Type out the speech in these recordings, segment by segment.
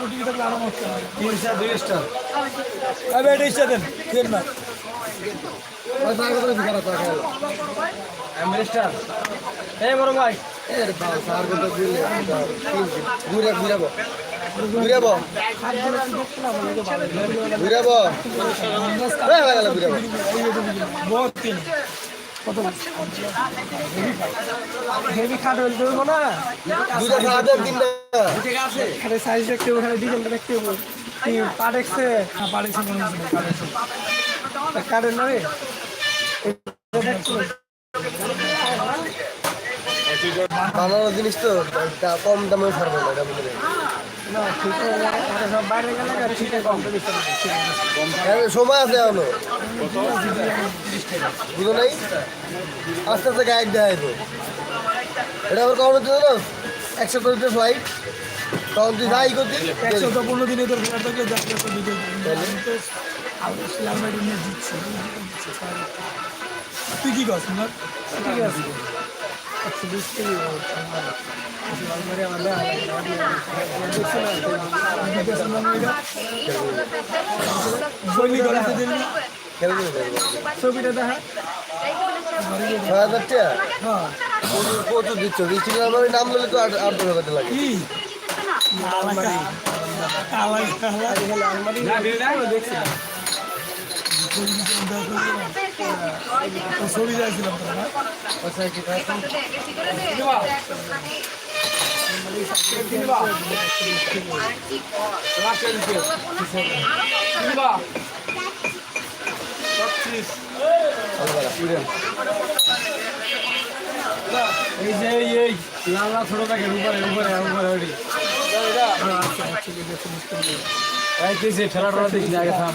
আরও টিভি থাকলে আরও মস্ত তিন স্টার দুই স্টার। আমি এটা ইচ্ছা দেন দেন না স্টার। বড় ভাই। ঘুরে ঘুরাবো ঘুরাবো ঘুরাবো ঘুরাবো বহুত তিন কত হেভি খাট হইলে দেবো না। দুটা খাওয়া দেন তিনটা। খাটে সাইজ দেখতে হবে খাটে ডিজাইনটা দেখতে হবে। কি পাটেক্সে হ্যাঁ পাটেক্সে মনে হচ্ছে পাটেক্সে কাঠের নয় বানানো জিনিস তো তা কম দামে ছাড়বো না এটা সময় আছে বুঝো নাই? আস্তে আস্তে গাইড দেওয়া হইব এটা আবার কখন হচ্ছে জানো একশো করে ফ্লাইট তখন তুই যাই করতি। একশো তো পনেরো দিনে তোর ফেরত থেকে তো দিতে আমি ইসলাম বাড়ি নিয়ে দিচ্ছি তুই কি করছিস না ঠিক আছে। ছবিটা দেখা ছয় হাজার টাকা হ্যাঁ কত দিচ্ছ দিচ্ছিল আমার নাম বলে তো আট আট টাকা লাগে আলমারি আলমারি এই যে এই লাল লাল ছোট প্যাকেট উপরে উপরে উপরে ওটি এই যে ঠেলা ঠেলা দেখি আগে থাম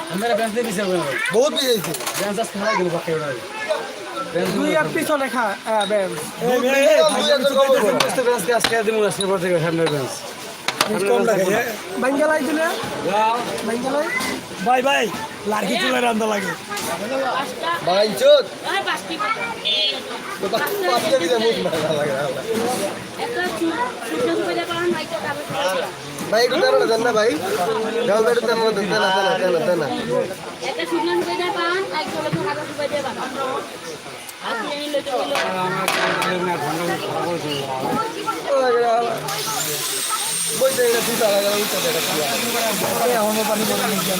বহুত ওরা দুই এক পিছনে খা থেকে সামনের বাঙ্গালাই ভাই ভাই লার্কি চুলে রান্না লাগে। আর লাগে একটা ভাই একটু টানো না দেন না ভাই। জল একটু দেন না দেন না দেন না দেন না। একটা সূর্য সুবিধা পান একজন লোক হাজার সুবিধা পান আজকে এই লোক বইতে এটা পিতা লাগা উঠতে দেখা আমার পানি বলে নিয়ে যান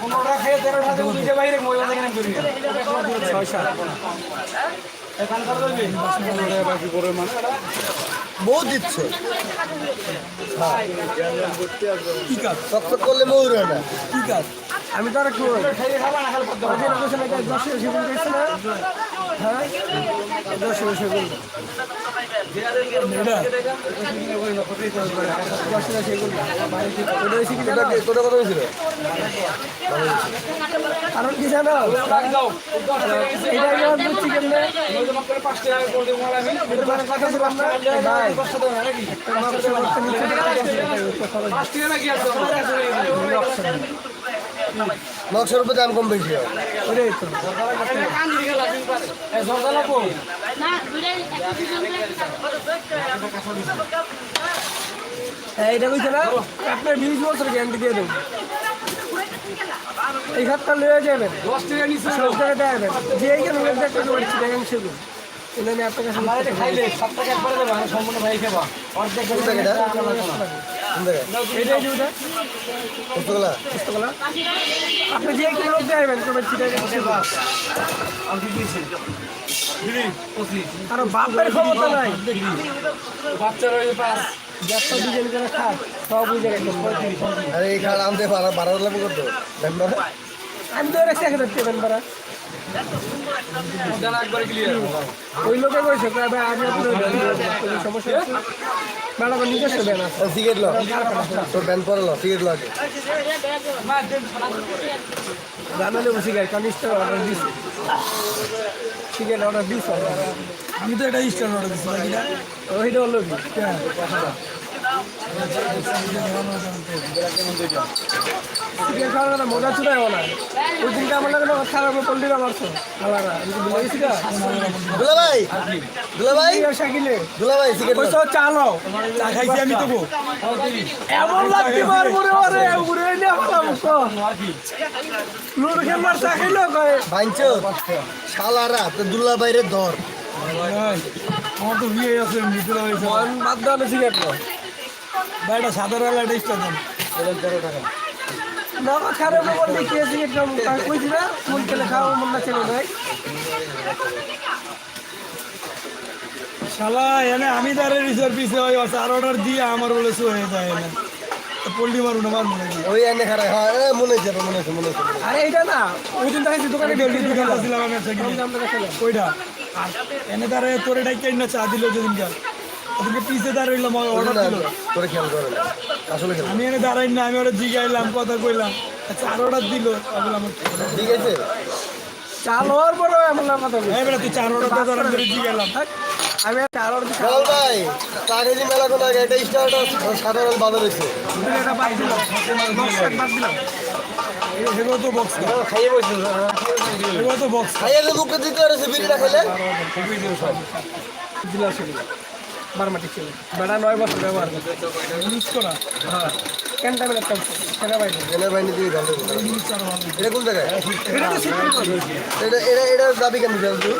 পনেরোটা খেয়ে তেরোটা দুইটা বাইরে মহিলা থেকে করি ছয় সাত বাকি করে মানে বহুত দিচ্ছে। টকটক করলে মৌ হয় না। কি কাজ আমি তো আর একটু হ্যাঁ? কারণ কি জানো মানে নকশার উপরে দাম কম বেশি হয় করে এইটা কইছে না আপনার বিশ বছর গ্যারান্টি দিয়ে দেবো। এই খাতটা লয়ে যাবেন। দশ টাকা নিচ্ছে সব টাকা দেবেন যে এইখানে লোক দেখতে পাচ্ছি দেখেন সেগুলো কিন্তু আমি আপনার কাছে খাইলে সাত টাকা একবারে দেবো সম্পূর্ণ ভাই খাবা অর্ধেক আপনি যে কোনো লোক দেবেন তবে আর বাপের ক্ষমতা নাই। বাচ্চা রয়েছে পাঁচ যাত্রা ডিজাইন করে খাট সব বুঝে রাখবেন পঁয়ত্রিশ আরে এই খাট আনতে পারা বারো লাগবে করতো আমি তো রেখে এক হাজার ওই লোকে কইছে কবে আমি আপনার কোনো সমস্যা নিজস্ব ব্যান আছে। সিগারেট ল তোর ব্যান পরে ল সিগারেট ল আগে। জানালে অর্ডার দিছি। সিগারেট অর্ডার দিস আমি তো এটা স্টার অর্ডার দিছি ওইটা হলো কি কথা মজা চুরাই না ওই দিনটা আমার লাগে খারাপ পোল্ট্রি মারছো খাওয়ারা আমি চা খাইছি তবু। এমন লাগতে রে ওরে উড়ে এনে হলাম চা খাইলো কয়? শালারা তো ধর আমার তো বিয়ে আছে মিত্র হয়েছে মন বাদ দাও না সিগারেট ভাইটা সাধারণ একটা স্টার দেন। না খারাপ বলতে কে সিগারেট খাব তাই কইছি না মন খেলে খাওয়া মন না ছেলে ভাই শালা এনে আমি তারে রিসার্ভ পিছে ওই চার অর্ডার দিয়ে আমার বলে শো হয়ে যায় এনে। পোল্ট্রি মারুন আমার মনে হয়। ওই এনে খারাপ হ্যাঁ এ, মনে হচ্ছে মনে হচ্ছে মনে হচ্ছে। আরে এটা না ওই দিন দেখাইছি দোকানে ডেলি দোকান আসছিলাম আমি ওইটা আর এনে তারে তোরে ডাইকে না চা দিল যেদিনকার ওদিকে পিছে দাঁড়াইলাম অর্ডার দিল। তোরে খেয়াল করে আসলে আমি এনে দাঁড়াই না আমি ওরা জিগাইলাম কথা কইলাম। চার অর্ডার দিল ঠিক আছে। চাল হওয়ার পরে এমন কথা বলি এই বেটা তুই চার অর্ডার দিয়ে করে জিগাইলাম আমি আর চার অর্ধ বল ভাই কাগজি মেলা কোন আগে? এটা স্টার্ট সাধারণ বাজার হয়েছে এটা বাদ দিলাম বক্স বাদ দিলাম। এগুলো তো বক্স খাইয়ে বসে এগুলো তো বক্স খাইয়ে যে মুখে দিতে পারে বিড়িটা খাইলে? দিলাম। বারমাটি ছিল। বেড়া নয় বছর ব্যবহার করে ইউজ করা হ্যাঁ। কেনটা কেনা দিয়ে ভালো এটা কোন জায়গায়? এটা তো সিকিউর করে এটা এটা এটা দাবি কেন তুই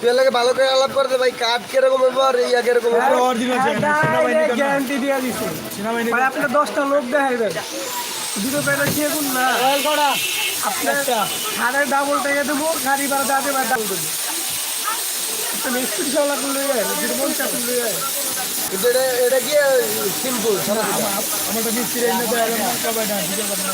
তুই লাগে ভালো করে আলাপ করতে ভাই কাঠ কীরকম ইয়া কীরকম ব্যবহার? অরিজিনাল সেনাবাহিনী গ্যারান্টি দিয়ে দিছে। ভাই আপনি দশটা লোক দেখাইবেন। দুটো প্যাকেট খেয়ে গুন না। আপনার সাড়ে ডাবল টাকা দেবো গাড়ি ভাড়া বা ডাবল দেবো। মিস্ত্রি চালা করলে দুটো পঞ্চাশ করলে কিন্তু এটা এটা কি সিম্পল আমারটা মিস্ত্রি এনে দেয় মার্কা বাইটা দিতে পারে না